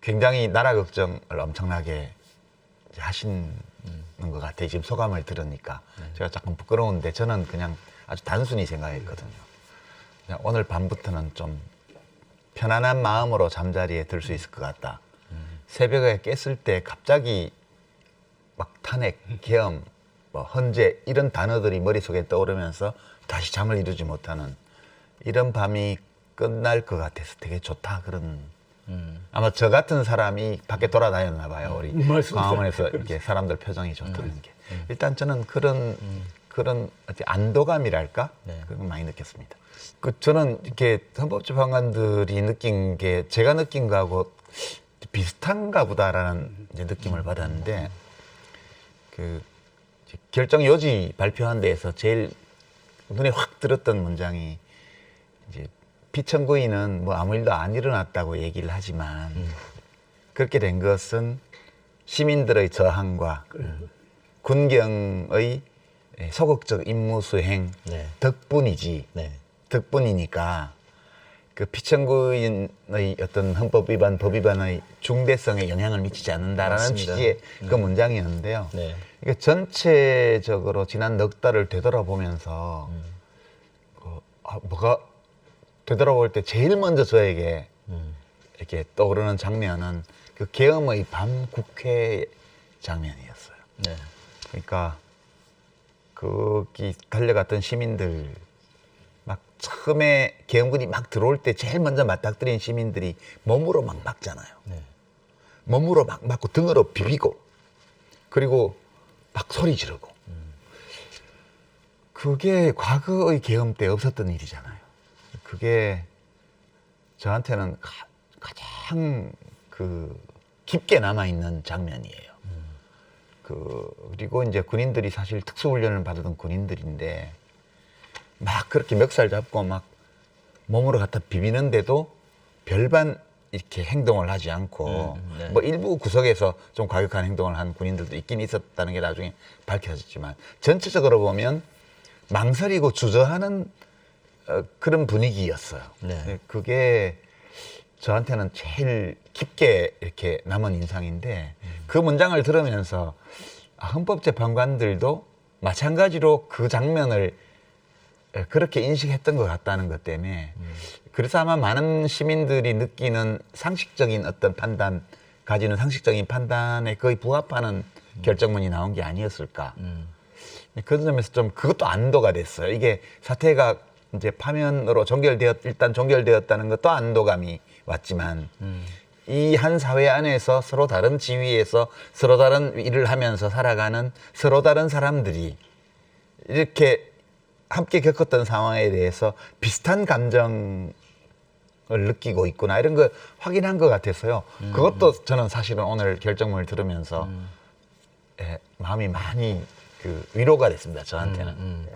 굉장히 나라 걱정을 엄청나게 하시는 것 같아요. 지금 소감을 들으니까 제가 조금 부끄러운데 저는 그냥 아주 단순히 생각했거든요. 그냥 오늘 밤부터는 좀 편안한 마음으로 잠자리에 들 수 있을 것 같다. 새벽에 깼을 때 갑자기 막 탄핵, 계엄, 뭐 헌재 이런 단어들이 머릿속에 떠오르면서 다시 잠을 이루지 못하는 이런 밤이 끝날 것 같아서 되게 좋다 그런 아마 저 같은 사람이 밖에 돌아다녔나 봐요 우리 맞습니다. 광화문에서 이렇게 사람들 표정이 좋다는 게. 일단 저는 그런 그런 안도감이랄까? 네. 그런 거 많이 느꼈습니다. 그 저는 이렇게 헌법재판관들이 느낀 게 제가 느낀 거하고 비슷한가 보다라는 느낌을 받았는데 그 결정 요지 발표한 데에서 제일 눈에 확 들었던 문장이 이제 피청구인은 뭐 아무 일도 안 일어났다고 얘기를 하지만 그렇게 된 것은 시민들의 저항과 군경의 소극적 임무 수행 네. 덕분이지 네. 덕분이니까 그 피청구인의 어떤 헌법 위반, 법 위반의 중대성에 영향을 미치지 않는다라는 맞습니다. 취지의 그 문장이었는데요. 네. 이게 전체적으로 지난 넉 달을 되돌아보면서 음. 어, 아, 뭐가 되돌아볼 때 제일 먼저 저에게 음. 이렇게 떠오르는 장면은 그 계엄의 밤 국회 장면이었어요. 네. 그러니까 거기 달려갔던 시민들 막 처음에 계엄군이 막 들어올 때 제일 먼저 맞닥뜨린 시민들이 몸으로 막 막잖아요. 네. 몸으로 막 맞고 등으로 비비고 그리고 막 소리 지르고 그게 과거의 계엄 때 없었던 일이잖아요. 그게 저한테는 가, 가장 그 깊게 남아 있는 장면이에요. 그 그리고 이제 군인들이 사실 특수훈련을 받았던 군인들인데 막 그렇게 멱살 잡고 막 몸으로 갖다 비비는데도 별반 이렇게 행동을 하지 않고 음, 네. 뭐 일부 구석에서 좀 과격한 행동을 한 군인들도 있긴 있었다는 게 나중에 밝혀졌지만 전체적으로 보면 망설이고 주저하는 어, 그런 분위기였어요. 네. 그게 저한테는 제일 깊게 이렇게 남은 인상인데 그 문장을 들으면서 아, 헌법재판관들도 마찬가지로 그 장면을 에, 그렇게 인식했던 것 같다는 것 때문에 그래서 아마 많은 시민들이 느끼는 상식적인 어떤 판단 가지는 상식적인 판단에 거의 부합하는 결정문이 나온 게 아니었을까 음. 그런 점에서 좀 그것도 안도가 됐어요. 이게 사태가 이제 파면으로 종결되었 일단 종결되었다는 것도 안도감이 왔지만 이한 사회 안에서 서로 다른 지위에서 서로 다른 일을 하면서 살아가는 서로 다른 사람들이 이렇게 함께 겪었던 상황에 대해서 비슷한 감정을 느끼고 있구나 이런 걸 확인한 것 같아서요. 그것도 저는 사실은 오늘 결정문을 들으면서 예, 마음이 많이 그 위로가 됐습니다. 저한테는. 음.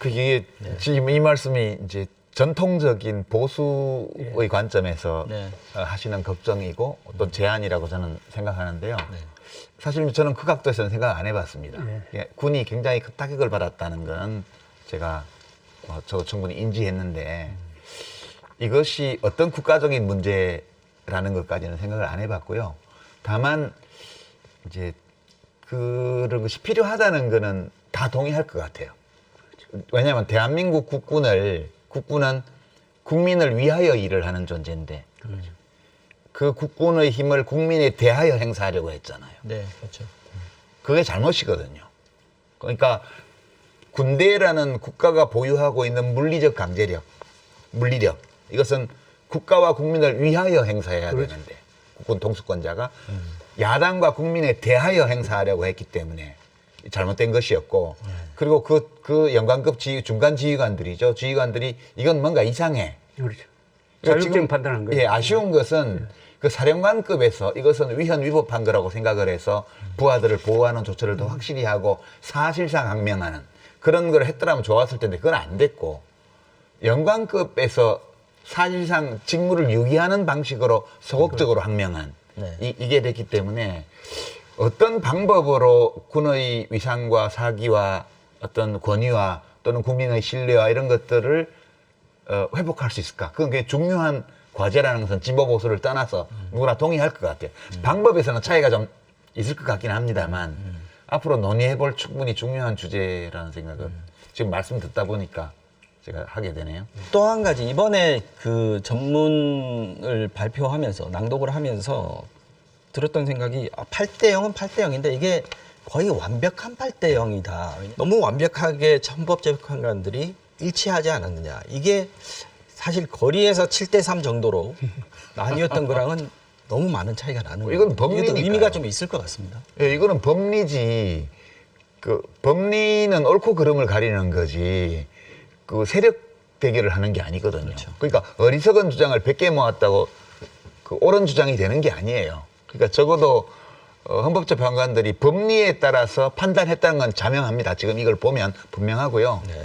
그게 지금 이 말씀이 이제 전통적인 보수의 관점에서 네. 어, 하시는 걱정이고 어떤 제안이라고 저는 생각하는데요. 네. 사실 저는 그 각도에서는 생각 안 해봤습니다. 네. 예, 군이 굉장히 큰 타격을 받았다는 건 제가 뭐 저도 충분히 인지했는데 이것이 어떤 국가적인 문제라는 것까지는 생각을 안 해봤고요. 다만 이제 그런 것이 필요하다는 거는 다 동의할 것 같아요. 왜냐하면 대한민국 국군을 국군은 국민을 위하여 일을 하는 존재인데 그 국군의 힘을 국민에 대하여 행사하려고 했잖아요. 네. 그렇죠. 그게 잘못이거든요. 그러니까 군대라는 국가가 보유하고 있는 물리적 강제력, 물리력 이것은 국가와 국민을 위하여 행사해야 되는데 국군 통수권자가 야당과 국민에 대하여 행사하려고 했기 때문에 잘못된 것이었고 그리고 그, 그 연관급 지휘, 중간 지휘관들이죠. 지휘관들이 이건 뭔가 이상해. 그렇죠. 그러니까 자율적인 지금, 판단한 거예요. 예, 아쉬운 것은 그 사령관급에서 이것은 위헌 위법한 거라고 생각을 해서 부하들을 보호하는 조처를 더 확실히 하고 사실상 항명하는 그런 걸 했더라면 좋았을 텐데 그건 안 됐고 영관급에서 사실상 직무를 유기하는 방식으로 소극적으로 항명한 네. 이, 이게 됐기 때문에 어떤 방법으로 군의 위상과 사기와 어떤 권위와 또는 국민의 신뢰와 이런 것들을 어, 회복할 수 있을까? 그건 굉장히 중요한 과제라는 것은 진보 보수를 떠나서 누구나 동의할 것 같아요. 방법에서는 차이가 좀 있을 것 같긴 합니다만 앞으로 논의해볼 충분히 중요한 주제라는 생각을 지금 말씀 듣다 보니까 제가 하게 되네요. 또 한 가지 이번에 그 전문을 발표하면서 낭독을 하면서 들었던 생각이 아, 8대 0은 8대 0인데 이게 거의 완벽한 8대 0이다. 너무 완벽하게 헌법재판관들이 일치하지 않았느냐. 이게 사실 거리에서 7대 3 정도로 나뉘었던 거랑은 너무 많은 차이가 나는 거예요. 이건 이것도 법리니까요. 의미가 좀 있을 것 같습니다. 예, 이거는 법리지. 그 법리는 옳고 그름을 가리는 거지. 그 세력 대결을 하는 게 아니거든요. 그렇죠. 러니까 어리석은 주장을 100개 모았다고 그 옳은 주장이 되는 게 아니에요. 그러니까 적어도 어, 헌법재 판관들이 법리에 따라서 판단했다는 건 자명합니다. 지금 이걸 보면 분명하고요. 네.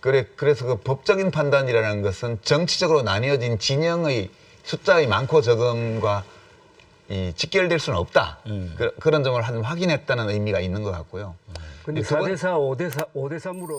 그래 그래서 그 법적인 판단이라는 것은 정치적으로 나뉘어진 진영의 숫자의 많고 적음과 이 직결될 수는 없다. 그, 런 점을 한 확인했다는 의미가 있는 것 같고요. 근데 두 번- 4대4, 5대4, 5대3으로